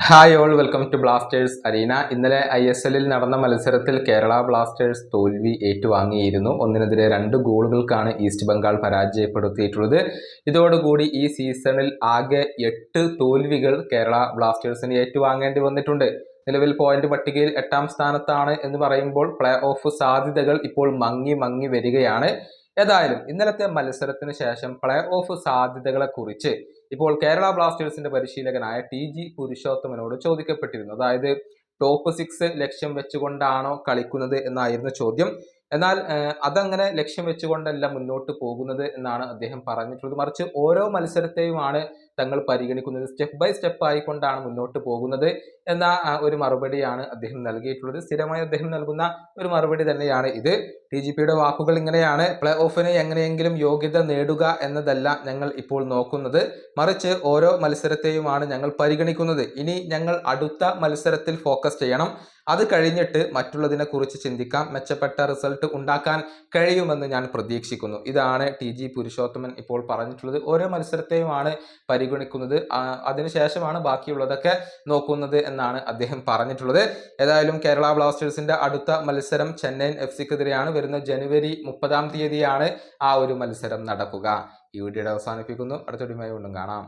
Hi all welcome to blasters arena ഇന്നലെ I S എല്ലിൽ നടന്ന മത്സരത്തിൽ കേരള ബ്ലാസ്റ്റേഴ്സ് തോൽവി ഏറ്റുവാങ്ങിയിരുന്നു. ഒന്നിനെതിരെ രണ്ട് ഗോളുകൾക്കാണ് ഈസ്റ്റ് ബംഗാൾ പരാജയപ്പെടുത്തിയിട്ടുള്ളത്. ഇതോടുകൂടി ഈ സീസണിൽ ആകെ എട്ട് തോൽവികൾ കേരള ബ്ലാസ്റ്റേഴ്സിന് ഏറ്റുവാങ്ങേണ്ടി വന്നിട്ടുണ്ട്. നിലവിൽ പോയിന്റ് പട്ടികയിൽ എട്ടാം സ്ഥാനത്താണ് എന്ന് പറയുമ്പോൾ പ്ലേ ഓഫ് സാധ്യതകൾ ഇപ്പോൾ മങ്ങി മങ്ങി വരികയാണ്. ഏതായാലും ഇന്നലത്തെ മത്സരത്തിന് ശേഷം പ്ലേ ഓഫ് സാധ്യതകളെ കുറിച്ച് ഇപ്പോൾ കേരള ബ്ലാസ്റ്റേഴ്സിന്റെ പരിശീലകനായ ടി ജി പുരുഷോത്തമനോട് ചോദിക്കപ്പെട്ടിരുന്നു. അതായത് ടോപ്പ് സിക്സ് ലക്ഷ്യം വെച്ചുകൊണ്ടാണോ കളിക്കുന്നത് എന്നായിരുന്നു ചോദ്യം. എന്നാൽ അതങ്ങനെ ലക്ഷ്യം വെച്ചുകൊണ്ടല്ല മുന്നോട്ട് പോകുന്നത് എന്നാണ് അദ്ദേഹം പറഞ്ഞിട്ടുള്ളത്. മറിച്ച് ഓരോ മത്സരത്തെയുമാണ് തങ്ങൾ പരിഗണിക്കുന്നത് സ്റ്റെപ്പ് ബൈ സ്റ്റെപ്പ് ആയിക്കൊണ്ടാണ് മുന്നോട്ട് പോകുന്നത് എന്ന ഒരു മറുപടിയാണ് അദ്ദേഹം നൽകിയിട്ടുള്ളത്. സ്ഥിരമായി അദ്ദേഹം നൽകുന്ന ഒരു മറുപടി തന്നെയാണ് ഇത്. ടി ജി പിയുടെ വാക്കുകൾ ഇങ്ങനെയാണ്. പ്ലേ ഓഫിന് എങ്ങനെയെങ്കിലും യോഗ്യത നേടുക എന്നതല്ല ഞങ്ങൾ ഇപ്പോൾ നോക്കുന്നത്. മറിച്ച് ഓരോ മത്സരത്തെയുമാണ് ഞങ്ങൾ പരിഗണിക്കുന്നത്. ഇനി ഞങ്ങൾ അടുത്ത മത്സരത്തിൽ ഫോക്കസ് ചെയ്യണം. അത് കഴിഞ്ഞിട്ട് മറ്റുള്ളതിനെക്കുറിച്ച് ചിന്തിക്കാം. മെച്ചപ്പെട്ട റിസൾട്ട് ഉണ്ടാക്കാൻ കഴിയുമെന്ന് ഞാൻ പ്രതീക്ഷിക്കുന്നു. ഇതാണ് ടി ജി പുരുഷോത്തമൻ ഇപ്പോൾ പറഞ്ഞിട്ടുള്ളത്. ഓരോ മത്സരത്തെയുമാണ് പരിഗണിക്കുന്നത് അതിനുശേഷമാണ് ബാക്കിയുള്ളതൊക്കെ നോക്കുന്നത് എന്നാണ് അദ്ദേഹം പറഞ്ഞിട്ടുള്ളത്. ഏതായാലും കേരള ബ്ലാസ്റ്റേഴ്സിന്റെ അടുത്ത മത്സരം ചെന്നൈയിൻ എഫ് സിക്കെതിരെയാണ് വരുന്ന ജനുവരി മുപ്പതാം തീയതിയാണ് ആ ഒരു മത്സരം നടക്കുക. ഈ വീഡിയോയുടെ അവസാനിപ്പിക്കുന്നു. അടുത്തൊരുമായി വീണ്ടും കാണാം.